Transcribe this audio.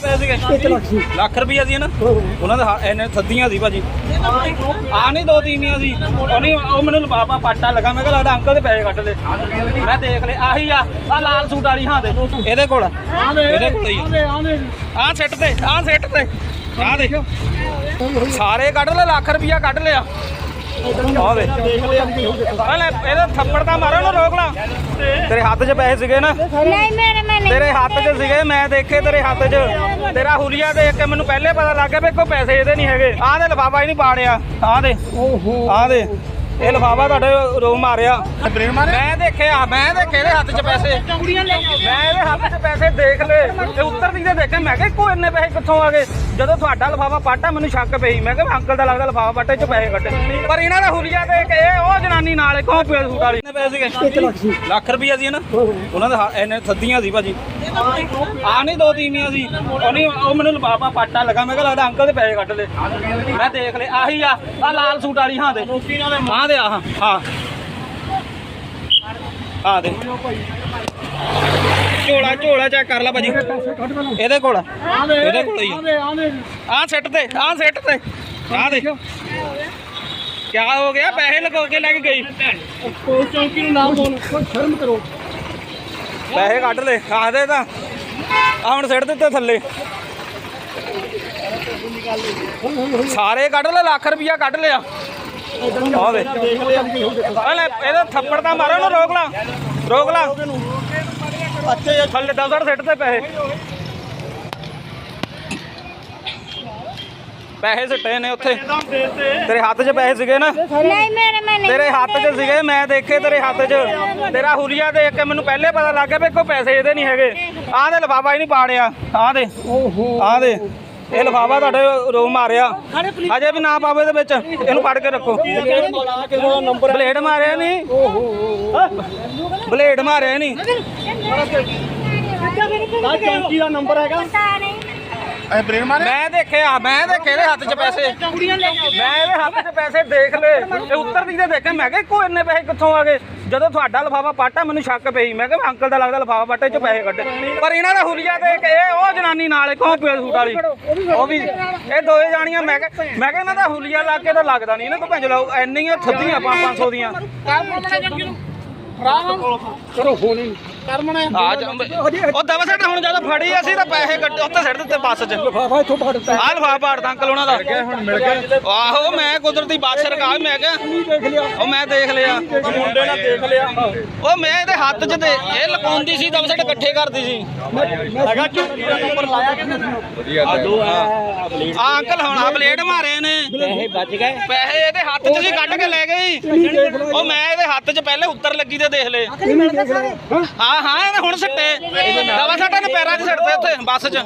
ਪੈਸੇ ਸੀਗੇ? ਲੱਖ ਰੁਪਈਆ ਸੀ ਨਾ? ਉਹਨਾਂ ਦੇ ਇਹਨੇ ਥੱਦੀਆਂ ਸੀ ਭਾਜੀ। ਆ ਨਹੀਂ ਦੋ ਤੀਨੀਆਂ ਸੀ। ਉਹ ਨਹੀਂ ਉਹ ਮੈਨੂੰ ਲਫਾਫਾ ਪਾਟਾ ਲਗਾ। ਮੈਂ ਕਿਹਾ ਲੱਗਦਾ ਅੰਕਲ ਦੇ ਪੈਸੇ ਕੱਢ ਲਏ। ਮੈਂ ਦੇਖ ਲਏ। ਆਹੀ ਆ ਆ ਲਾਲ ਸੂਟ ਵਾਲੀ ਹਾਂ ਦੇ ਇਹਦੇ ਕੋਲ। ਇਹਦੇ ਕੋਲ ਹੀ ਆ। ਸਿੱਟ ਤੇ ਆ ਸਿੱਟ ਤੇ। ਆ ਦੇਖ। ਸਾਰੇ ਕੱਢ ਲੈ ਲੱਖ ਰੁਪਈਆ ਕੱਢ ਲਿਆ। ਆ ਦੇ ਹਲੇ ਇਹਦਾ ਥੱਪੜ ਤਾਂ ਮਾਰੋ ਨਾ ਰੋਕ ਲਾ। ਤੇਰੇ ਹੱਥ 'ਚ ਪੈਸੇ ਸੀਗੇ ਨਾ? ਨਹੀਂ ਮੇਰੇ ਮੈਂ ਨਹੀਂ ਤੇਰੇ ਹੱਥ 'ਚ ਸੀਗੇ ਮੈਂ ਦੇਖੇ ਤੇਰੇ ਹੱਥ 'ਚ। ਤੇਰਾ ਹੁਲੀਆ ਦੇਖ ਕੇ ਮੈਨੂੰ ਪਹਿਲੇ ਪਤਾ ਲੱਗ ਗਿਆ ਵੀ ਕੋਈ ਪੈਸੇ ਇਹਦੇ ਨਹੀਂ ਹੈਗੇ। ਆਹ ਦੇ ਲਫਾਫਾ ਹੀ ਨਹੀਂ ਪਾੜਿਆ। ਆਹ ਦੇ ਆਹ ਦੇ ਇਹ ਲਫਾਫਾ ਤੁਹਾਡੇ ਰੋ ਮਾਰਿਆ। ਮੈਂ ਦੇਖਿਆ ਮੈਂ ਦੇਖੇ ਇਹਦੇ ਹੱਥ 'ਚ ਪੈਸੇ। ਮੈਂ ਇਹਦੇ ਹੱਥ 'ਚ ਪੈਸੇ ਦੇਖ ਲਏ। ਤੇ ਉੱਤਰ ਦੀ ਦੇ ਦੇਖੇ ਮੈਂ ਕਿਹਾ ਕੋਈ ਇੰਨੇ ਪੈਸੇ ਕਿੱਥੋਂ ਆ ਗਏ? ਜਦੋਂ ਤੁਹਾਡਾ ਲਫਾਫਾ ਪਾਟਾ ਮੈਨੂੰ ਸ਼ੱਕ ਪਈ। ਮੈਂ ਕਿਹਾ ਅੰਕਲ ਦਾ ਲੱਗਦਾ ਲਫਾਫਾ ਪਾਟੇ 'ਚ ਪੈਸੇ ਕੱਢੇ। ਪਰ ਇਹਨਾਂ ਦਾ ਹੁਲੀਆ ਦੇਖ ਕੇ ਇਹ ਉਹ ਜਨਾਨੀ ਨਾਲ ਕੌਣ ਪੇ ਸੂਟ ਵਾਲੀ। ਪੈਸੇ ਸੀਗੇ ਲੱਖ ਰੁਪਈਆ ਸੀ ਨਾ? ਉਹਨਾਂ ਦੇ ਇਹਨੇ ਥੱਦੀਆਂ ਸੀ ਭਾਜੀ। ਆ ਨਹੀਂ ਦੋ ਤੀਨੀਆਂ ਸੀ ਉਹ ਨਹੀਂ ਉਹ ਮੈਨੂੰ ਲਫਾਫਾ ਪਾਟਾ ਲਗਾ ਮੈਂ ਕਿਹਾ ਲੱਗਦਾ ਅੰਕਲ ਦੇ ਪੈਸੇ ਕੱਢ ਲਏ ਮੈਂ ਦੇਖ ਲਏ ਆਹੀ ਆ ਆ ਲਾਲ ਸੂਟ ਵਾਲੀ ਹਾਂ ਦੇ। ਹਾਂ ਦੇ ਆਹ ਹਾਂ। ਆ ਦੇ। ਝੋਲਾ ਝੋਲਾ ਚੈੱਕ ਕਰ ਲੈ ਭਾਜੀ। ਇਹਦੇ ਕੋਲ ਆ। ਇਹਦੇ ਕੋਲ ਹੀ ਆ। ਸਿੱਟ ਤੇ ਆਹ ਸਿੱਟ ਤੇ। ਆਹ ਦੇ। ਕੀ ਹੋ ਗਿਆ? ਪੈਸੇ ਲਗਾ ਕੇ ਲੈ ਕੇ ਗਈ। ਚੌਂਕੀ ਨੂੰ ਨਾਮ ਬੋਲ। ਸ਼ਰਮ ਕਰੋ। ਪੈਸੇ ਕੱਢ ਲੈ ਆ ਦੇ ਤਾਂ। ਆ ਹੁਣ ਸਿੱਟ ਦਿੱਤੇ ਥੱਲੇ। ਸਾਰੇ ਕੱਢ ਲੈ ਲੱਖ ਰੁਪਈਆ ਕੱਢ ਲਿਆ। ਆ ਹਲੇ ਇਹਦਾ ਥੱਪੜ ਤਾਂ ਮਾਰੋ ਨਾ ਰੋਕ ਲਾ। ਰੋਕ ਲਾ। ਅੱਛੇ ਥੱਲੇ ਦਸ ਦੜ ਸਿੱਟ ਤੇ ਪੈਸੇ ਪੈਸੇ ਸਿੱਟੇ ਨੇ ਉੱਥੇ। ਤੇਰੇ ਹੱਥ 'ਚ ਪੈਸੇ ਸੀਗੇ ਨਾ? ਨਹੀਂ ਮੇਰੇ ਮੈਂ ਨਹੀਂ ਤੇਰੇ ਹੱਥ 'ਚ ਸੀਗੇ ਮੈਂ ਦੇਖੇ ਤੇਰੇ ਹੱਥ 'ਚ। ਤੇਰਾ ਹੁਲੀਆ ਦੇਖ ਕੇ ਮੈਨੂੰ ਪਹਿਲੇ ਪਤਾ ਲੱਗ ਗਿਆ ਵੀ ਕੋਈ ਪੈਸੇ ਇਹਦੇ ਨਹੀਂ ਹੈਗੇ। ਆਹ ਦੇ ਲਫਾਫਾ ਹੀ ਨਹੀਂ ਪਾੜਿਆ। ਆਹ ਦੇ। ਆਹ ਦੇ। ਇਹ ਲਫਾਫਾ ਤੁਹਾਡੇ ਰੋ ਮਾਰਿਆ। ਅਜੇ ਵੀ ਨਾ ਪਾਵੇ ਇਹਦੇ ਵਿੱਚ। ਇਹਨੂੰ ਪੜ ਕੇ ਰੱਖੋ। ਬਲੇਡ ਮਾਰਿਆ ਨਹੀਂ ਬਲੇਡ ਮਾਰਿਆ ਨਹੀਂ ਚੌਂਕੀ ਦਾ ਨੰਬਰ ਹੈਗਾ। ਪਤਾ ਨਹੀਂ ਮੈਂ ਦੇਖਿਆ ਮੈਂ ਦੇਖੇ ਇਹਦੇ ਹੱਥ 'ਚ ਪੈਸੇ। ਮੈਂ ਇਹਦੇ ਹੱਥ 'ਚ ਪੈਸੇ ਦੇਖ ਲਏ। ਤੇ ਉੱਤਰ ਦੀ ਦੇਖੇ ਮੈਂ ਕਿਹਾ ਕੋਈ ਇੰਨੇ ਪੈਸੇ ਕਿੱਥੋਂ ਆ ਗਏ? ਜਦੋਂ ਤੁਹਾਡਾ ਲਫਾਫਾ ਪਾਟਾ ਮੈਨੂੰ ਸ਼ੱਕ ਪਈ। ਮੈਂ ਕਿਹਾ ਅੰਕਲ ਦਾ ਲੱਗਦਾ ਲਫਾਫਾ ਪਾਟੇ 'ਚ ਪੈਸੇ ਕੱਢੇ। ਪਰ ਇਹਨਾਂ ਦਾ ਹੁਲੀਆ ਦੇਖ ਕੇ ਇਹ ਉਹ ਜਨਾਨੀ ਨਾਲ ਕੌਣ ਪੇ ਸੂਟ ਵਾਲੀ। ਉਹ ਵੀ ਇਹ ਦੋਏ ਜਾਣੀਆਂ ਮੈਂ ਕਿਹਾ ਮੈਂ ਕਿਹਾ ਇਹਨਾਂ ਦਾ ਹੁਲੀਆ ਲਾ ਕੇ ਤਾਂ ਲੱਗਦਾ ਨਹੀਂ। ਇਹਨਾਂ ਕੋ ਭੰਜ ਲਾਓ ਇੰਨੀਆਂ ਥੱਦੀਆਂ 500 ਦੀਆਂ। ਕਰੋ ਫੋਨ ਹੀ। ਕਰਮਣਾ ਆ ਜਾ ਉਹ ਦਵਾ ਸਾਡਾ ਹੁਣ ਜਦੋਂ ਫੜੀ ਅਸੀਂ ਤਾਂ ਪੈਸੇ ਕੱਢ ਉੱਤੇ ਸਿੱਟ ਦਿੱਤੇ ਬੱਸ 'ਚ। ਬਾਬਾ ਇੱਥੋਂ ਫੜ ਦਿੱਤਾ। ਆਹ ਲਫਾਫਾ ਪਾੜਦਾ ਅੰਕਲ ਉਹਨਾਂ ਦਾ। ਹੁਣ ਮਿਲ ਗਿਆ। ਆਹੋ ਮੈਂ ਕੁਦਰਤੀ ਬਾਦ ਸਰਕਾਰ ਮੈਂ ਕਿਹਾ ਦੇਖ ਲਿਆ। ਉਹ ਮੈਂ ਦੇਖ ਲਿਆ। ਮੁੰਡੇ ਨਾਲ ਦੇਖ ਲਿਆ। ਉਹ ਮੈਂ ਇਹਦੇ ਹੱਥ 'ਚ ਤੇ ਇਹ ਲਕਾਉਂਦੀ ਸੀ ਦਮ ਸਾਡੇ ਇਕੱਠੇ ਕਰਦੀ ਸੀ। ਹੈਗਾ ਚੌਂਕੀ ਦਾ ਨੰਬਰ ਲਾਇਆ ਕਿੰਨੇ ਸੀ ਆ ਅੰਕਲ ਹੁਣ ਆ ਬਲੇਡ ਮਾਰੇ ਨੇ। ਪੈਸੇ ਬਚ ਗਏ। ਪੈਸੇ ਇਹਦੇ ਹੱਥ 'ਚ ਸੀ ਕੱਢ ਕੇ ਲੈ ਗਈ ਉਹ ਮੈਂ ਇਹਦੇ ਹੱਥ 'ਚ ਪਹਿਲੇ ਉੱਤਰ ਲੱਗੀ ਤੇ ਦੇਖ ਲਏ। ਹਾਂ ਹਾਂ ਇਹਨੇ ਹੁਣ ਸਿੱਟੇ। ਦਵਾ ਸਾਡਾ ਨੇ ਪੈਰਾਂ 'ਚ ਸਿੱਟਦੇ ਉੱਥੇ ਬੱਸ 'ਚ।